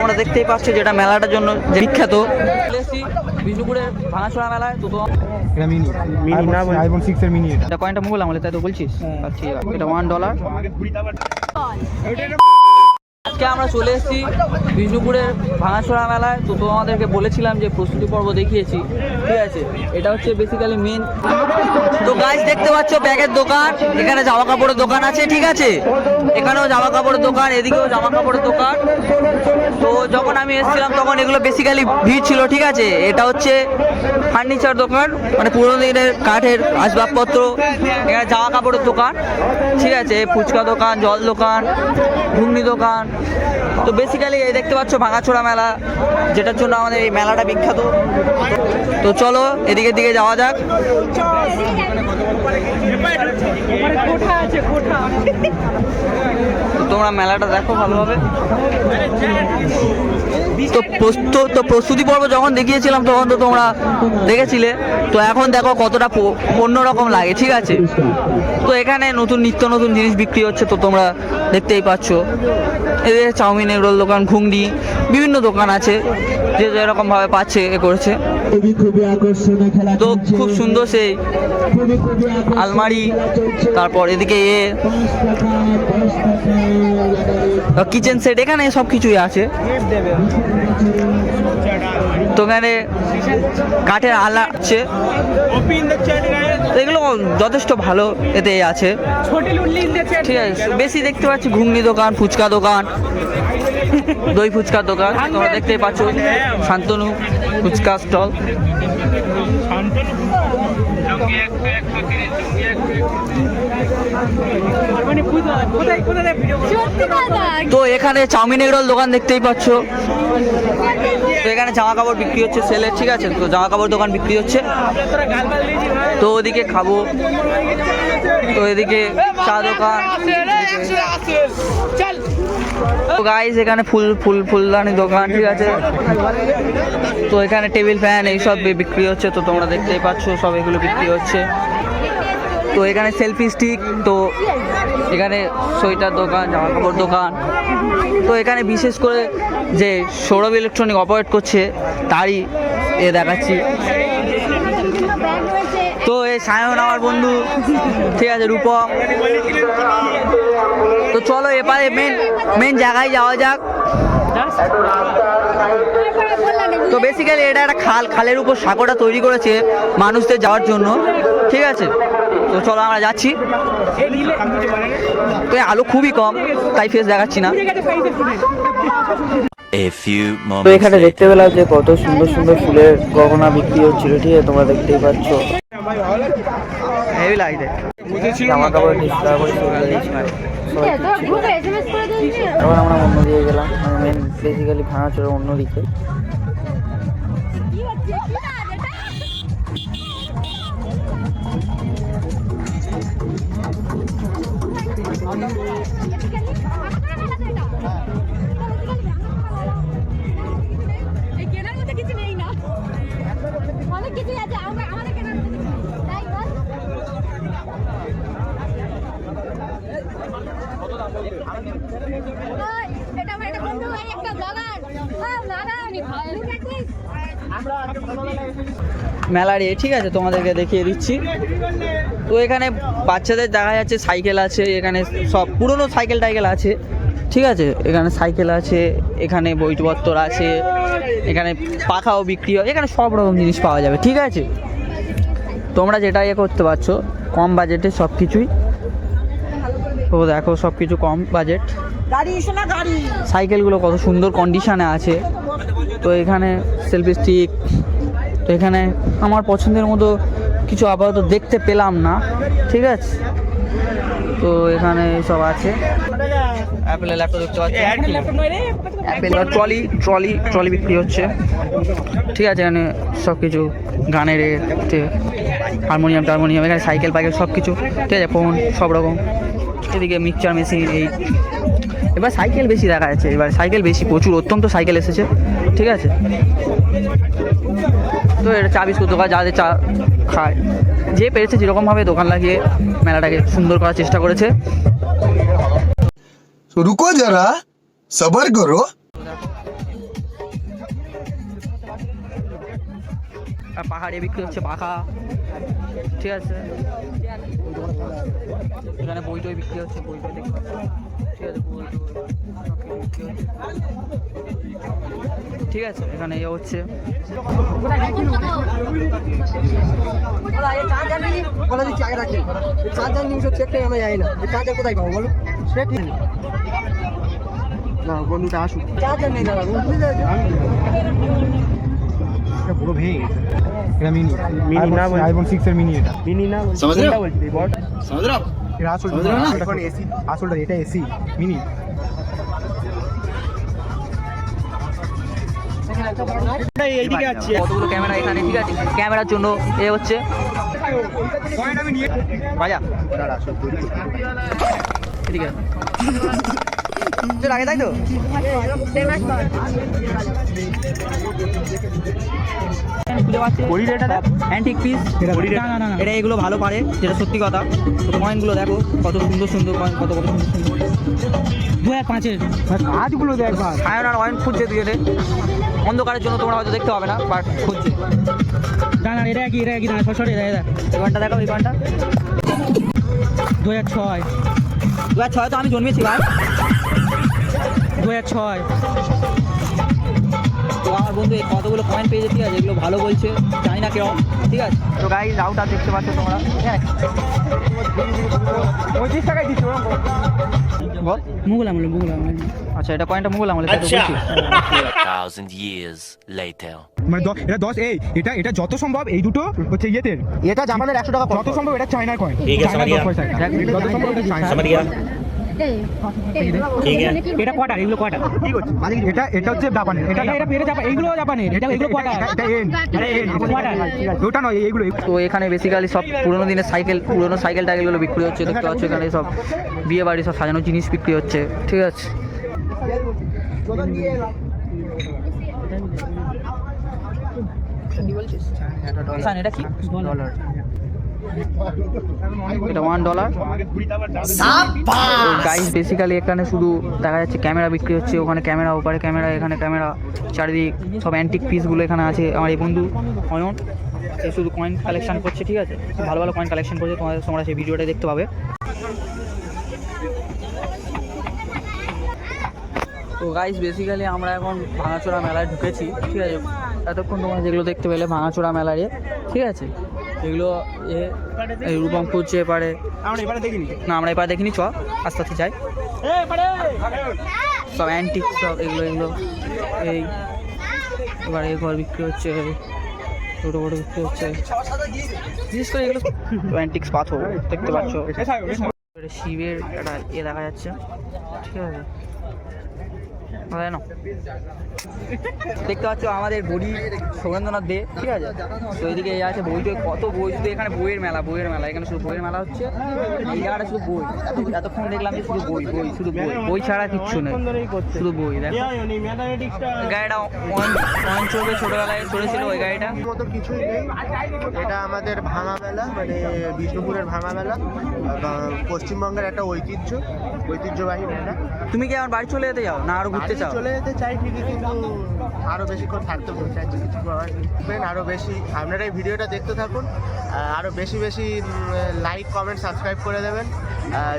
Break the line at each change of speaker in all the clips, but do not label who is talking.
তোমরা দেখতেই পাচ্ছ যেটা মেলাটার জন্য যে বিখ্যাত। বিষ্ণুপুরের ভাঙাচোড়া মেলায় তো তো-
এটা মিনি। মিনি না আইফোন সিক্স এর মিনি এটা।
কয়েনটা মোবাইল আমলে তাই তো বলছিস? আচ্ছা এটা ওয়ান ডলার আজকে আমরা চলে এসেছি বিষ্ণুপুরের ভাঙাছড়া মেলায়। তো তোমাদেরকে বলেছিলাম যে প্রস্তুতি পর্ব দেখিয়েছি। ঠিক আছে, এটা হচ্ছে বেসিক্যালি মেন তো গাছ দেখতে পাচ্ছ ব্যাগের দোকান। এখানে জামা কাপড়ের দোকান আছে, ঠিক আছে? এখানেও জামা কাপড়ের দোকান, এদিকেও জামা কাপড়ের দোকান। তো যখন আমি এসেছিলাম, তখন এগুলো বেসিক্যালি ভিড় ছিল, ঠিক আছে? এটা হচ্ছে ফার্নিচার দোকান মানে পুরোনো দিনের কাঠের আসবাবপত্র। এখানে জামা কাপড়ের দোকান, ঠিক আছে? ফুচকা দোকান, জল দোকান, ঘুগনি দোকান তো বেসিক্যালি এই দেখতে পাচ্ছ ভাঙাচোড়া মেলা, যেটার জন্য আমাদের এই মেলাটা বিখ্যাত। তো চলো এদিকে দিকে যাওয়া যাক। তোমরা মেলাটা দেখো ভালোভাবে। তো প্রস্তুত তো প্রস্তুতি পর্ব যখন দেখিয়েছিলাম তখন তো তোমরা দেখেছিলে। তো এখন দেখো কতটা অন্যরকম লাগে ঠিক আছে? তো এখানে নতুন নিত্য নতুন জিনিস বিক্রি হচ্ছে তো তোমরা দেখতেই পাচ্ছ। এদের চাউমিন এগরোল দোকান ঘুগনি বিভিন্ন দোকান আছে যে যেরকম ভাবে পাচ্ছে এ করেছে। তো খুব সুন্দর সেই আলমারি তারপর এদিকে এ কিচেন সেট এখানে সব কিছুই আছে। তো এখানে কাঠের আলা আছে। এগুলো যথেষ্ট ভালো এতে আছে। ঠিক আছে, বেশি দেখতে পাচ্ছি ঘুগনি দোকান, ফুচকা দোকান, দই ফুচকার দোকান। তোমরা দেখতেই পাচ্ছ শান্তনু ফুচকা স্টল। তো এখানে চাউমিন এগরোল দোকান দেখতেই পাচ্ছ। তো এখানে জামা কাপড় বিক্রি হচ্ছে সেলের ঠিক আছে? তো জামা কাপড় দোকান বিক্রি হচ্ছে। তো ওদিকে খাব। তো এদিকে চা দোকান। তো গাইস এখানে ফুল ফুল, ফুলদানি দোকান, ঠিক আছে? তো এখানে টেবিল ফ্যান এইসব বিক্রি হচ্ছে। তো তোমরা দেখতেই পাচ্ছ, সব এগুলো বিক্রি হচ্ছে। তো এখানে সেলফি স্টিক, তো এখানে সোয়েটার দোকান, জামা কাপড় দোকান। তো এখানে বিশেষ করে যে সৌরভ ইলেকট্রনিক অপারেট করছে, তারই এ দেখাচ্ছি। তো এই সায়ন আমার বন্ধু, ঠিক আছে রূপম তো চলো এপারে মেন মেন জায়গায় যাওয়া যাক। তো বেসিক্যালি এটা একটা খাল, খালের উপর সাঁকোটা তৈরি করেছে মানুষদের যাওয়ার জন্য, ঠিক আছে? তো চলো আমরা যাচ্ছি। তো আলো খুবই কম, তাই ফেস দেখাচ্ছি না। তো এখানে দেখতে পেলাম যে কত সুন্দর সুন্দর ফুলের গহনা বিক্রি হচ্ছিল ঠিক আছে? তোমরা দেখতেই পাচ্ছ। জামা কাপড় করে মানে। তারপর আমরা অন্য দিকে গেলাম। মানে মেন বেসিক্যালি ভাঙাচোরা অন্য দিকে। মেলার এ ঠিক আছে তোমাদেরকে দেখিয়ে দিচ্ছি। তো এখানে বাচ্চাদের দেখা যাচ্ছে সাইকেল আছে এখানে সব পুরনো সাইকেল টাইকেল আছে ঠিক আছে? এখানে সাইকেল আছে এখানে বইপত্র আছে এখানে পাখাও বিক্রি হয় এখানে সব রকম জিনিস পাওয়া যাবে ঠিক আছে? তোমরা যেটা ইয়ে করতে পারছ কম বাজেটে সব কিছুই। তো দেখো সব কিছু কম বাজেট। সাইকেলগুলো কত সুন্দর কন্ডিশনে আছে। তো এখানে সেলফি স্টিক তো এখানে আমার পছন্দের মতো কিছু আপাতত দেখতে পেলাম না ঠিক আছে? তো এখানে সব আছে। অ্যাপেলের ল্যাপটপ দেখতে পাচ্ছি। অ্যাপেল ট্রলি ট্রলি ট্রলি বিক্রি হচ্ছে। ঠিক আছে এখানে সব কিছু গানের হারমোনিয়াম টারমোনিয়াম এখানে সাইকেল পাইকেল সব কিছু ঠিক আছে ফোন সব রকম। এদিকে মিক্সচার মেশিন এই এবার সাইকেল বেশি দেখা যাচ্ছে। এবার সাইকেল বেশি প্রচুর অত্যন্ত সাইকেল এসেছে। ঠিক আছে? তো এটা চা বিস্কুট দোকান যাদের চা খায়। যে পেরেছে যেরকমভাবে দোকান লাগিয়ে মেলাটাকে সুন্দর করার চেষ্টা করেছে।
রুকো যারা, সবার করো।
আর পাহাড়ে বিক্রি হচ্ছে পাখা। ঠিক আছে? এখানে বই টই বিক্রি হচ্ছে বই টই দেখতে ঠিক আছে বই। ঠিক আছে এখানে এ হচ্ছে।
বলে দিচ্ছি আগে রাখি চার্জার নিউজ আমরা যাই না চার্জার কোথায় পাবো বলো সে ঠিক না বন্ধুটা আসুক। চার্জার নেই দাদা পুরো ভেঙে গেছে। এটা মিনি।
মিনি না বলছি
আইফোন 6 এর মিনি এটা।
মিনি না বলছি বট
এটা আসল এসি। আসলটা এটা এসি মিনি।
এইদিকে
ক্যামেরা এখানে? ঠিক আছে ক্যামেরার জন্য এ হচ্ছে। তাই তো? অ্যান্টিক পিস
এটা-
না না না এটা এগুলো ভালো পারে যেটা সত্যি কথা। কয়েনগুলো দেখো কত সুন্দর সুন্দর কয়েন কত কত সুন্দর সুন্দর। দু হাজার পাঁচের।
কাজগুলো দেখ ভাই।
সায়ন আর অয়েন খুঁজছে দুজনে। অন্ধকারের জন্য তোমরা হয়তো দেখতে পাবে না বাট খুঁজছে।
না না এটা কি এটা কি না ছশো এটা এটা
ঘণ্টা দেখো এই ঘণ্টা
দু হাজার ছয়।
দু হাজার ছয় তো আমি জন্মেছি ভাই।
দু হাজার ছয়।
আমার বন্ধু এই কতগুলো কয়েন পেয়েছে ঠিক আছে এগুলো ভালো বলছে জানি না কেরম ঠিক আছে? তো গাইজ আউটার দেখতে পাচ্ছ তোমরা হ্যাঁ
পঁয়ত্রিশ টাকায় দিচ্ছি
বল।
মুগুল আমলে মুগুল আমলে।
আচ্ছা এটা কয়েনটা মুঘল আমলে
later.
মানে এটা দশ এই এটা এটা যত সম্ভব এই দুটো হচ্ছে ইয়েতে। এটা জাপানের একশো টাকা যত সম্ভব এটা চায়নার কয়েন চায়নার দশ পয়সা এটা। যত সম্ভব এটা চায়নার।
এটা কটার এগুলো কটার
ঠিক আছে। মানে এটা এটা হচ্ছে জাপানের এটা
এটা এটা এটা জাপান এইগুলো জাপানের এটা এগুলো কটার
এটা- এটা এন এটা এন
কটার
ওটা নয় এইগুলো
তো এখানে বেসিক্যালি সব পুরোনো দিনের সাইকেল পুরোনো সাইকেল টাইকেলগুলো বিক্রি হচ্ছে দেখতে পাচ্ছ এখানে সব বিয়ে বাড়ি সব সাজানো জিনিস বিক্রি হচ্ছে ঠিক আছে। এটা কি? এটা ওয়ান ডলার গাইস বেসিক্যালি এখানে শুধু দেখা যাচ্ছে ক্যামেরা বিক্রি হচ্ছে ওখানে ক্যামেরা ওপারে ক্যামেরা এখানে ক্যামেরা চারিদিক সব অ্যান্টিক পিসগুলো এখানে আছে। আমার এই বন্ধু অয়ন সে শুধু কয়েন কালেকশন করছে ঠিক আছে? ভালো ভালো কয়েন কালেকশন করছে তোমাদের তোমরা সেই ভিডিওটা দেখতে পাবে। তো গাইস বেসিক্যালি আমরা এখন ভাঙাচোরা মেলায় ঢুকেছি ঠিক আছে? এতক্ষণ তোমরা যেগুলো দেখতে পেলে ভাঙাচোরা মেলারে ঠিক আছে? এগুলো এ এই রূপমপুর যে এপারে
আমরা এবারে দেখিনি
না আমরা এবার দেখিনি চ আস্তে আস্তে যাই সব অ্যান্টিক সব এগুলো এগুলো এই এবার এই ঘর বিক্রি হচ্ছে ছোটো বড়ো বিক্রি হচ্ছে বিশেষ করে এগুলো অ্যান্টিক্স পাথর দেখতে পাচ্ছ শিবের একটা এ দেখা যাচ্ছে ঠিক আছে না দেখতে পাচ্ছ আমাদের বড়ি সুরেন্দ্রনাথ দে ঠিক আছে? তো এদিকে এই আছে বই কত বই শুধু এখানে বইয়ের মেলা বইয়ের মেলা। এখানে শুধু বইয়ের মেলা হচ্ছে এই জায়গাটা শুধু বই। এতক্ষণ দেখলাম যে শুধু বই বই শুধু বই। বই ছাড়া কিচ্ছু নেই শুধু বই দেখো। গাড়িটা চলবে ছোটবেলায় চলেছিল ওই গাড়িটা।
মতো কিছুই নেই। এটা আমাদের ভাঙা মেলা মানে বিষ্ণুপুরের ভাঙা মেলা পশ্চিমবঙ্গের একটা ঐতিহ্য ঐতিহ্যবাহী মেলা।
তুমি কি আমার বাড়ি চলে যেতে যাও না আরও ঘুরতে চাও
চলে যেতে চাই ঠিকই কিন্তু আরও বেশিক্ষণ থাকতে বলতে চাইছি কিছু করার নেই। আরও বেশি আপনারা এই ভিডিওটা দেখতে থাকুন। আহ, আরও বেশি বেশি লাইক কমেন্ট সাবস্ক্রাইব করে দেবেন।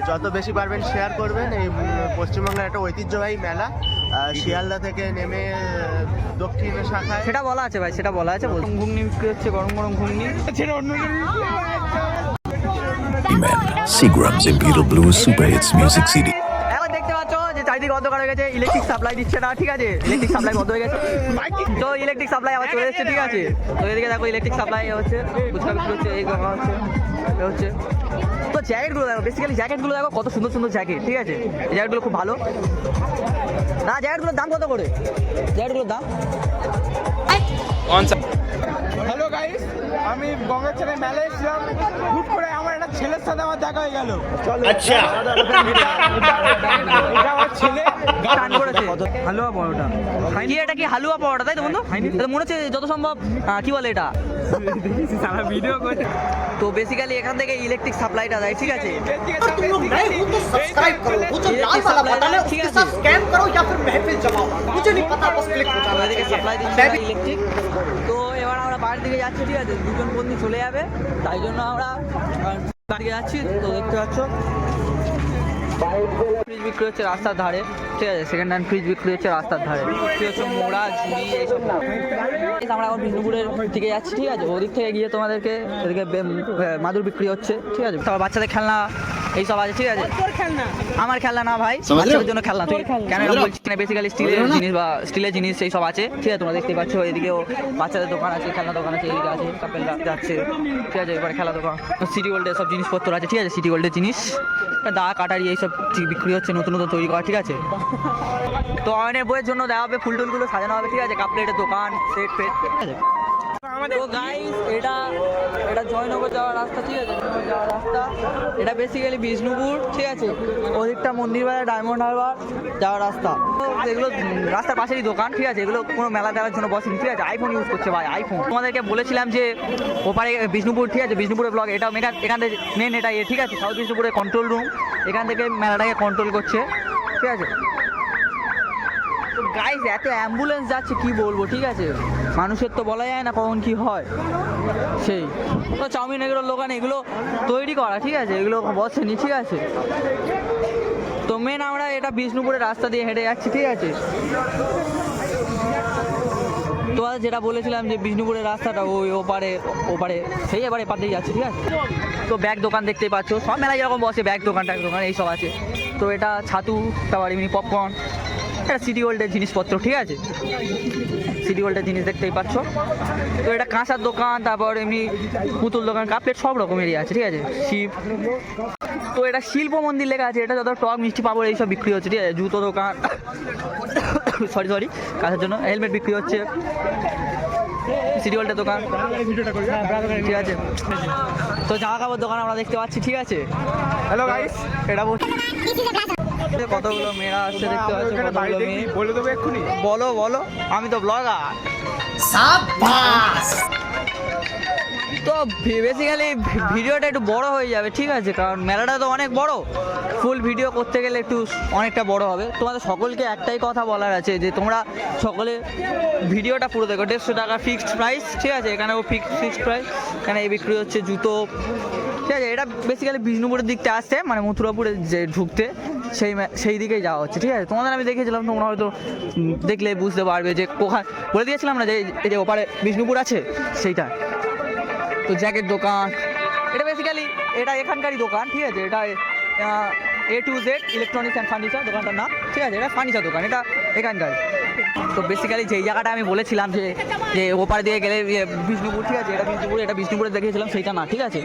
যত বেশি পারবেন শেয়ার করবেন। এই পশ্চিমবঙ্গের একটা ঐতিহ্যবাহী মেলা শিয়ালদা থেকে নেমে দক্ষিণ শাখায়।
সেটা বলা আছে ভাই সেটা বলা আছে ঘুগনি বিক্রি হচ্ছে গরম গরম ঘুগনি।
Seagram's Imperial Blue Super Hits Music CD.
চারিদিকে অন্ধকার হয়ে গেছে ইলেকট্রিক সাপ্লাই দিচ্ছে না ঠিক আছে? ইলেকট্রিক সাপ্লাই বন্ধ হয়ে গেছে। তো ইলেকট্রিক সাপ্লাই আবার চলে এসেছে ঠিক আছে? তো এদিকে দেখো ইলেকট্রিক সাপ্লাই হচ্ছে বিক্রি হচ্ছে? এই হচ্ছে হচ্ছে। তো জ্যাকেটগুলো দেখো বেসিক্যালি জ্যাকেটগুলো দেখো কত সুন্দর সুন্দর জ্যাকেট ঠিক আছে? এই জ্যাকেটগুলো খুব ভালো। না জ্যাকেটগুলোর দাম কত করে? জ্যাকেটগুলোর দাম?
হ্যালো গাইস আমি গঙ্গার ছেলে মেলায় এসেছিলাম হুট করে ছেলের সাথে আমার দেখা হয়ে গেল আচ্ছা এটা আমার ছেলে
টান করেছে
হালুয়া পরোটা
কি এটা কি হালুয়া পাওয়াটা তাই তো বন্ধু তো মনে হচ্ছে যত সম্ভব আহ, কি বলে এটা
সারা ভিডিও করছে
তো বেসিক্যালি এখান থেকে ইলেকট্রিক সাপ্লাইটা দেয় ঠিক আছে
तुम लोग नए हो तो सब्सक्राइब करो वो जो लाल वाला बटन है उसके साथ स्कैम करो या फिर महफिल जमाओ मुझे नहीं पता बस क्लिक हो जाना
এদিকে সাপ্লাই দিচ্ছে ইলেকট্রিক তো এবার আমরা বাড়ির দিকে যাচ্ছি ঠিক আছে দুজন বন্ধু চলে যাবে তাই জন্য আমরা আহ, আছি তো দেখতে পাচ্ছ। ফ্রিজ বিক্রি হচ্ছে রাস্তার ধারে ঠিক আছে? সেকেন্ড হ্যান্ড ফ্রিজ বিক্রি হচ্ছে রাস্তার ধারে। হচ্ছে মোড়া ঝুড়ি এইসব। আমরা এখন বিষ্ণুপুরের দিকে যাচ্ছি ঠিক আছে? ওদিক থেকে গিয়ে তোমাদেরকে এদিকে মাদুর বিক্রি হচ্ছে ঠিক আছে? তারপর বাচ্চাদের খেলনা এইসব আছে ঠিক আছে। আমার খেলনা না ভাই। বাচ্চাদের জন্য খেলনা তুই কেন এরকম বলছিস? না বেসিক্যালি স্টিলের জিনিস বা স্টিলের জিনিস এই সব আছে। ঠিক আছে তোমরা দেখতে পাচ্ছ এদিকেও বাচ্চাদের দোকান আছে খেলনা দোকান আছে এদিকে আছে কাপেলরা যাচ্ছে। ঠিক আছে এবারে খেলা দোকান। সিটি গোল্ডের সব জিনিসপত্র আছে ঠিক আছে সিটি গোল্ডের জিনিস। দা কাটারি এইসব বিক্রি হচ্ছে নতুন নতুন তৈরি করা ঠিক আছে। তো অয়নের বইয়ের জন্য দেওয়া হবে ফুল টুলগুলো সাজানো হবে ঠিক আছে কাপ প্লেটের দোকান সেট ফেট ঠিক আছে তো গাইস এটা এটা জয়নগর যাওয়ার রাস্তা ঠিক আছে? রাস্তা। এটা বেসিক্যালি বিষ্ণুপুর ঠিক আছে? ওদিকটা মন্দির বাজার ডায়মন্ড হারবার যাওয়ার রাস্তা। এগুলো রাস্তার পাশেরই দোকান ঠিক আছে? এগুলো কোনো মেলা দেওয়ার জন্য বসেনি ঠিক আছে? আইফোন ইউজ করছে ভাই আইফোন তোমাদেরকে বলেছিলাম যে ওপারে বিষ্ণুপুর ঠিক আছে? বিষ্ণুপুরের ব্লগ এটা মেগা এখান থেকে মেন এটা ইয়ে, ঠিক আছে? সাউথ বিষ্ণুপুরের কন্ট্রোল রুম এখান থেকে মেলাটাকে কন্ট্রোল করছে ঠিক আছে? তো গাইজ এত অ্যাম্বুলেন্স যাচ্ছে কি বলব ঠিক আছে? মানুষের তো বলা যায় না কখন কি হয়। সেই। তো চাউমিন এগুলোর দোকান, এগুলো তৈরি করা, ঠিক আছে? এগুলো বসেনি, ঠিক আছে? তো মেন আমরা এটা বিষ্ণুপুরের রাস্তা দিয়ে হেঁটে যাচ্ছি, ঠিক আছে? তো আর যেটা বলেছিলাম যে বিষ্ণুপুরের রাস্তাটা ওই ওপারে ওপারে, সেই এবারে দিয়ে যাচ্ছে, ঠিক আছে? তো ব্যাগ দোকান দেখতেই পাচ্ছ, সব মেলায় যেরকম বসে, ব্যাগ দোকান ট্যাগ দোকান, এইসব আছে। তো এটা ছাতু, তারপর এমনি পপকর্ন এটা সিটি গোল্ডের জিনিসপত্র ঠিক আছে? সিটি গোল্ডের জিনিস দেখতেই পাচ্ছ। তো এটা কাঁসার দোকান তারপর এমনি পুতুল দোকান কাপলেট সব রকমেরই আছে ঠিক আছে? শিব। তো এটা শিল্প মন্দির লেখা আছে এটা যত টক মিষ্টি পাবো এইসব বিক্রি হচ্ছে ঠিক আছে? জুতো দোকান সরি সরি কাছের জন্য। হেলমেট বিক্রি হচ্ছে। সিটি গোল্ডের দোকান। ঠিক আছে? তো জামা কাপড় দোকান আমরা দেখতে পাচ্ছি ঠিক আছে?
হ্যালো গাইস
এটা বলছি কতগুলো মেয়েরা আসছে দেখতে পাচ্ছ কতগুলো মেয়ে।
বলে দেবো এক্ষুনি।
বলো বলো আমি তো ব্লগার তো বেসিক্যালি ভিডিওটা একটু বড় হয়ে যাবে ঠিক আছে? কারণ মেলাটা তো অনেক বড়। ফুল ভিডিও করতে গেলে একটু অনেকটা বড় হবে। তোমাদের সকলকে একটাই কথা বলার আছে যে তোমরা সকলে ভিডিওটা পুরো দেখো। দেড়শো টাকা ফিক্সড প্রাইস ঠিক আছে? এখানেও ফিক্সড ফিক্সড প্রাইস এখানে এই বিক্রি হচ্ছে জুতো। ঠিক আছে? এটা বেসিক্যালি বিষ্ণুপুরের দিকটা আসতে মানে মথুরাপুরে যে ঢুকতে। সেই সেই দিকেই যাওয়া হচ্ছে, ঠিক আছে? তোমাদের আমি দেখেছিলাম, তোমরা হয়তো দেখলে বুঝতে পারবে যে কোখান বলে দিয়েছিলাম না যে এই যে ওপারে বিষ্ণুপুর আছে, সেইটা। তো জ্যাকেট দোকান, এটা বেসিক্যালি এটা এখানকারই দোকান, ঠিক আছে? এটা A to Z electronics and furniture দোকানটার নাম। ঠিক আছে, এটা ফার্নিচার দোকান, এটা এখানকার। তো বেসিক্যালি যেই জায়গাটা আমি বলেছিলাম যে যে ওপারে দিয়ে গেলে বিষ্ণুপুর, ঠিক আছে, এটা বিষ্ণুপুর, এটা বিষ্ণুপুরে দেখিয়েছিলাম, সেইটা না, ঠিক আছে।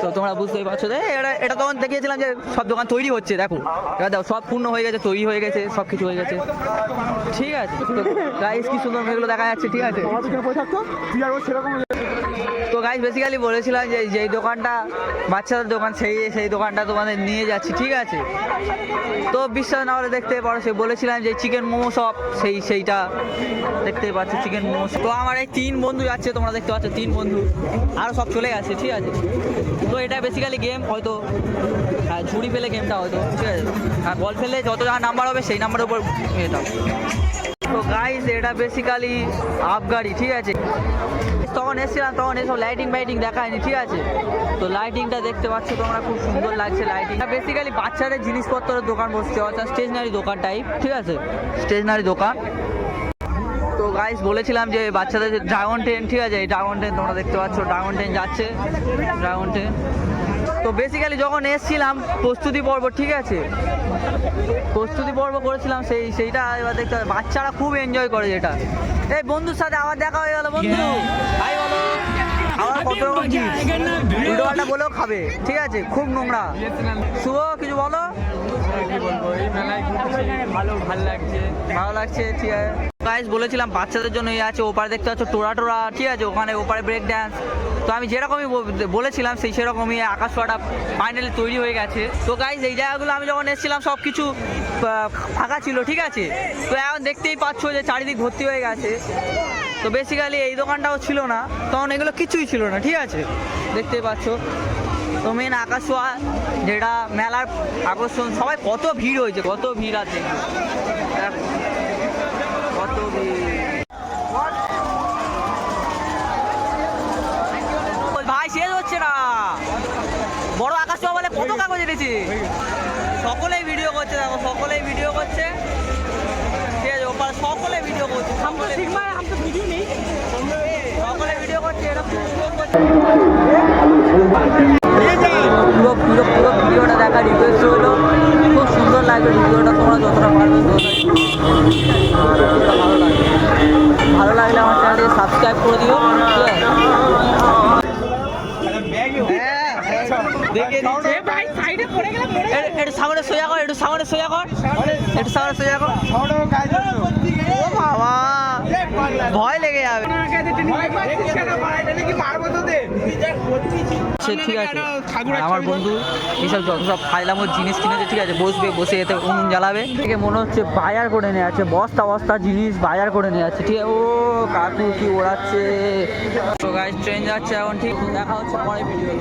তো তোমরা বুঝতেই পারছ যে এটা এটা তখন দেখিয়েছিলাম যে, সব দোকান তৈরি হচ্ছে, দেখো। এবার দেখো, সব পূর্ণ হয়ে গেছে, তৈরি হয়ে গেছে, সব কিছু হয়ে গেছে। ঠিক আছে, তো গাইস কি সুন্দর মেয়েগুলো দেখা যাচ্ছে, ঠিক আছে। তো গাইস বেসিক্যালি বলেছিলাম যে যেই দোকানটা, বাচ্চাদের দোকান, সেই সেই দোকানটা তোমাদের নিয়ে যাচ্ছি, ঠিক আছে? তো বিশ্বাস না হলে দেখতে পারো, সে বলেছিলাম যে চিকেন মোমো সব সেই, সেইটা দেখতে পাচ্ছ চিকেন মোমো তো আমার এই তিন বন্ধু যাচ্ছে, তোমরা দেখতে পাচ্ছ, তিন বন্ধু। আরও সব চলে গেছে, ঠিক আছে? তো এটা বেসিক্যালি গেম হয়তো হ্যাঁ ঝুড়ি ফেলে গেমটা হয়তো, ঠিক আছে? আর বল ফেলে যত যা নাম্বার হবে, সেই নাম্বারের উপর এটা তো গাইস এটা বেসিক্যালি আফগাড়ি ঠিক আছে? তখন এসেছিলাম, তখন এসব লাইটিং ফাইটিং দেখায়নি, ঠিক আছে? তো লাইটিংটা দেখতে পাচ্ছ তোমরা, খুব সুন্দর লাগছে লাইটিং বেসিক্যালি বাচ্চাদের জিনিসপত্রের দোকান বসছে, অর্থাৎ স্টেশনারি দোকান টাইপ ঠিক আছে? স্টেশনারি দোকান। তো গাইস বলেছিলাম যে বাচ্চাদের ড্রাগন ট্রেন ঠিক আছে? এই ড্রাগন ট্রেন তোমরা দেখতে পাচ্ছ ড্রাগন ট্রেন যাচ্ছে ড্রাগন ট্রেন তো বেসিক্যালি যখন এসছিলাম, প্রস্তুতি পর্ব, ঠিক আছে? প্রস্তুতি পর্ব করেছিলাম সেই সেইটা এবার দেখতে হবে। বাচ্চারা খুব এনজয় করে যেটা। এই বন্ধুর সাথে আবার দেখা হয়ে গেল বন্ধু। হাই বলো। আবার কত রকম চিপস বলেও খাবে। ঠিক আছে খুব নোংরা। শুভ কিছু বলো? কি বলব এই মেলায় ভালো ভালো লাগছে। ভালো লাগছে ঠিক আছে। গাইস বলেছিলাম, বাচ্চাদের জন্য এই আছে, ওপারে দেখতে পাচ্ছ টোরা টোরা, ঠিক আছে, ওখানে ওপারে ব্রেক ড্যান্স তো আমি যেরকমই বলেছিলাম, সেই সেরকমই আকাশ ফাইনালি তৈরি হয়ে গেছে। তো গাইস এই জায়গাগুলো আমি যখন এসেছিলাম সব কিছু ফাঁকা ছিল, ঠিক আছে? তো এখন দেখতেই পাচ্ছ যে চারিদিক ভর্তি হয়ে গেছে। তো বেসিক্যালি এই দোকানটাও ছিল না, তখন এগুলো কিছুই ছিল না, ঠিক আছে? দেখতেই পাচ্ছ। তো মেন আকাশ ছোঁয়া, যেটা মেলার আকর্ষণ, সবাই কত ভিড় হয়েছে, কত ভিড় আছে। ভাই শেষ হচ্ছে না। বড় আকাশ বলে কত কাগজ এনেছে। সকলেই ভিডিও করছে দেখো সকলেই ভিডিও করছে। ঠিক আছে ওপার সকলে ভিডিও করছে সকলে সকলে ভিডিও করছে এটা খুব সুন্দর পুরো পুরো পুরো ভিডিওটা দেখা রিকোয়েস্ট হলো। খুব সুন্দর লাগবে ভিডিওটা তোমরা যতটা পারবে ভালো লাগবে ভালো লাগলে আমার চ্যানেলটি সাবস্ক্রাইব করে দিও। একটু সামনে সোজা কর একটু সামনে সোজা কর। একটু সামনে সোজা কর। বাবা ভয় লেগে যাবে। সে ঠিক আছে। আমার বন্ধু এইসব যত সব ফাইলাম ওর জিনিস কিনেছে ঠিক আছে বসবে বসে এতে উনুন জ্বালাবে। থেকে মনে হচ্ছে বাজার করে নিয়ে আছে বস্তা বস্তা জিনিস বাজার করে নিয়ে আছে ঠিক আছে। ও কাকু কি ওড়াচ্ছে। তো গাইজ ট্রেন যাচ্ছে এখন ঠিক দেখা হচ্ছে পরে ভিডিও